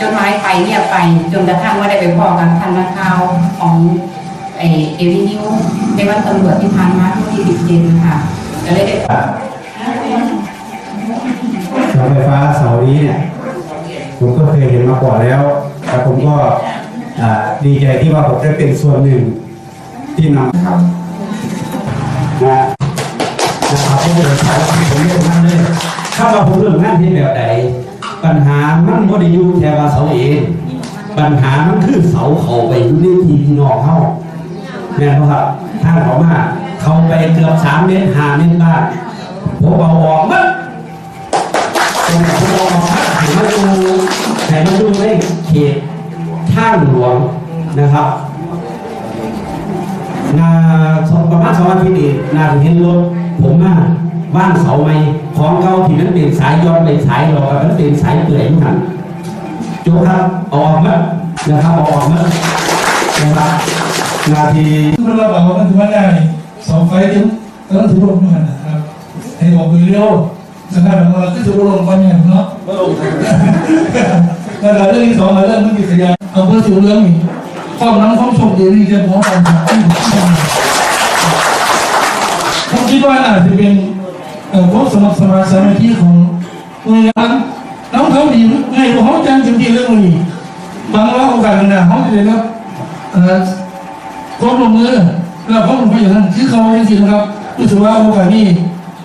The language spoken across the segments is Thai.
จดหมายไปเงียบไปจนกระทั่งว่าได้ไปพอกันทันนักข่าวของไอเอวินิวในวันตำรวจที่ผ่านมาที่ดิบเย็นค่ะก็เลยได้เสาไฟฟ้าเสานี้เนี่ยผมก็เคยเห็นมาก่อนแล้วแต่ผมก็ดีใจที่ว่าผมได้เป็นส่วนหนึ่งที่นำนะครับนะนะครับผมเลยผมเรียกนั่นเลยถ้าว่าผมเรื่องนั่นที่แบบใด ปัญหามันบ่ได้อยู่แค่ว่าเสาเองปัญหามันคือเสาเขาไปอยู่ในที่พี่น้องเขาแม่นบ่ครับทางเขามาเขาไปเกือบสามเมตรห้าเมตรบ้านผมเอาออกมั้ตรงพอให้มาดูให้มาดูในเขตท่างหลวงนะครับนาสองประมาณสองอาทิตย์เองนาถึงเห็นรถผมมา ว่างเสาไม้ของเก่าที่มันเป็นสายย้อนเป็นสายหลอกมันเป็นสายเปลื่อยมือนกันจุครับออกมานะครับออกมานะครับนาทีคือเราบอกว่ามันถือว่าได้สองไฟถึงต้องถือลงด้วยกันนะครับให้บอกมือเร็วนะครับเราก็ถือลงไปเนี่ยเนาะก็ลงแล้วเรื่องที่สองเรื่องมันกิจยาเอาเพื่อถือเรื่องนี้ความน้ำความโชคดีนี่จะพร้อมกันผมคิดว่าอาจจะเป็น พวกสมัครสมาชิกที่ของหน่วยงานน้องเขาดีไงพวกเขาจังจริงๆเรื่องนี้บางว่าโอกาสหนึ่งเขาจะได้รับความลงมือและความลงไปอย่างนั้นคือเขาจริงๆนะครับรู้สึกว่าโอกาสนี้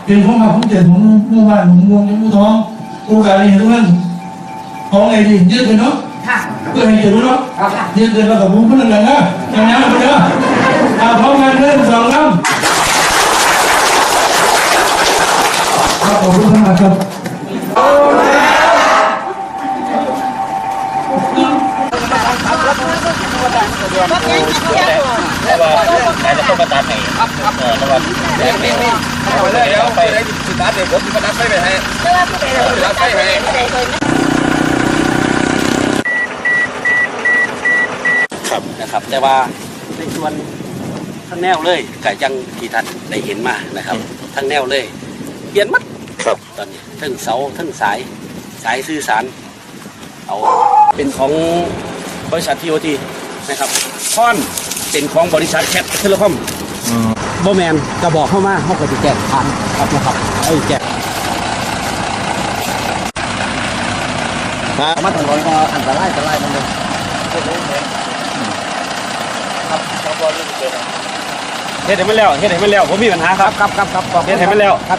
เป็นความภาคภูมิใจของหมู่บ้านของเมืองของหมู่ท้องโอกาสนี้ทุกท่านเอาไงดียืดเลยเนาะค่ะเพื่อให้เกิดรู้เนาะเอาค่ะยืดเลยแล้วกับมุ้งพนักงานนะอย่างนี้ไปเด้ออ่าพร้อมกันเริ่มสองน้ำ ครับขอบคุณมากครับนะครับ แต่ว่าในส่วนทั้งแนวเลยก็ยังที่ท่านได้เห็นมานะครับ ทั้งแนวเลยเปลี่ยนมัด ครับตอนนี้ทั้งเสาทั้งสายสายสื่อสารเอาเป็นของบริษัททีโอทีนะครับค่อนเป็นของบริษัทแคทเทเลคอมบอแมนกระบอกเข้ามาเขาก็จะแจกทานครับนะครับไอ้แจกมาถนนก็อันตรายอันตรายมันเลยเฮ็ดให้มันแล้วเฮ็ดให้มันแล้วผมมีปัญหาครับครับครับครับเฮ็ดให้มันแล้วครับ